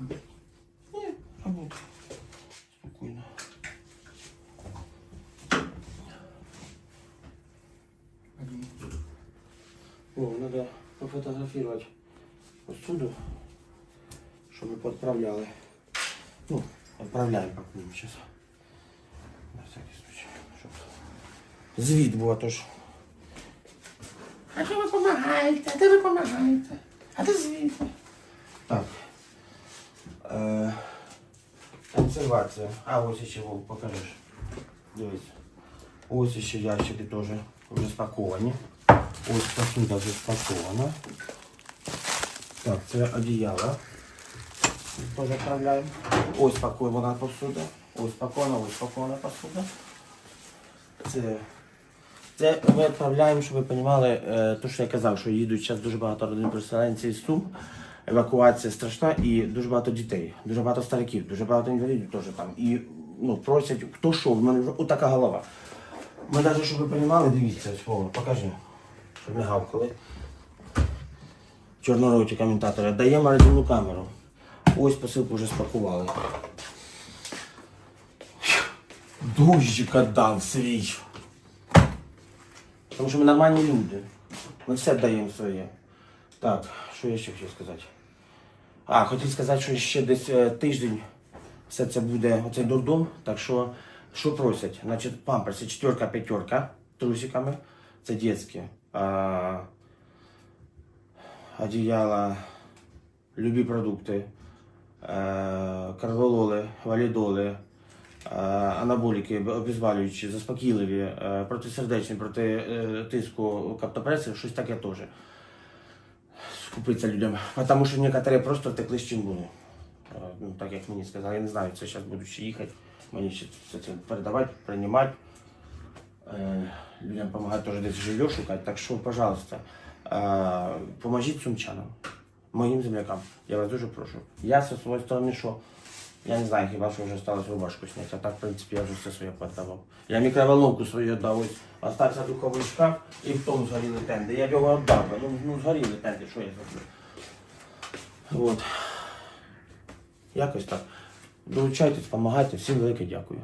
Ні, або спокійно. О, треба пофотографувати отсюда, що ми підправляли. Ну, відправляємо як зараз. На всякий случай. Щоб... Звіт був, тож. А що ви допомагаєте? А де ви допомагаєте? А де консервація. А ось ще Вов, покажеш. Дивись. Ось ще ящики теж вже спаковані. Ось посуда вже спакована. Так, це одіяло. Теж відправляємо. Ось спакована посуда. Ось спакована, ось спакована посуда. Це, це ми відправляємо, щоб ви розуміли, те, що я казав, що їдуть зараз дуже багато родин переселенців з Сум. Евакуація страшна і дуже багато дітей, дуже багато стариків, дуже багато інвалідів теж там. І ну, просять, хто що, в мене вже отака голова. Ми навіть, щоб ви розуміли, дивіться, Вова, покажи, щоб не гавкали. Чорнороті коментатори. Даємо радійну камеру. Ось посилку вже спакували. Дощика дав свій. Тому що ми нормальні люди. Ми все даємо своє. Так, що я ще хотів сказати? А, хотів сказати, що ще десь е, тиждень все це буде оцей дурдом. Так що, що просять? Значить, памперси четверка, п'ятерка трусиками. Це дітські. А, одеяла, любі продукти, е, карвалоли, валідоли, е, анаболіки, обезболюючі, заспокійливі, протисердечні, проти тиску каптопреси, щось таке теж. Скупиться людям. Тому що некоторі просто втекли з чим Ну, так як мені сказали, я не знаю, це зараз буду ще їхати. Мені ще це передавати, приймати. Е, людям допомагати теж десь жилье шукати. Так що, пожалуйста, е, поможіть сумчанам, моїм землякам. Я вас дуже прошу. Я зі своєї сторони, що я не знаю, хіба що вже сталося рубашку зняти, а так, в принципі, я вже все своє подавав. Я мікроволновку свою віддав, ось остався духовий шкаф і в тому згоріли тенди. Я б його віддав, ну, ну згоріли тенди, що я зроблю. От. Якось так. Долучайтесь, допомагайте, всім велике дякую.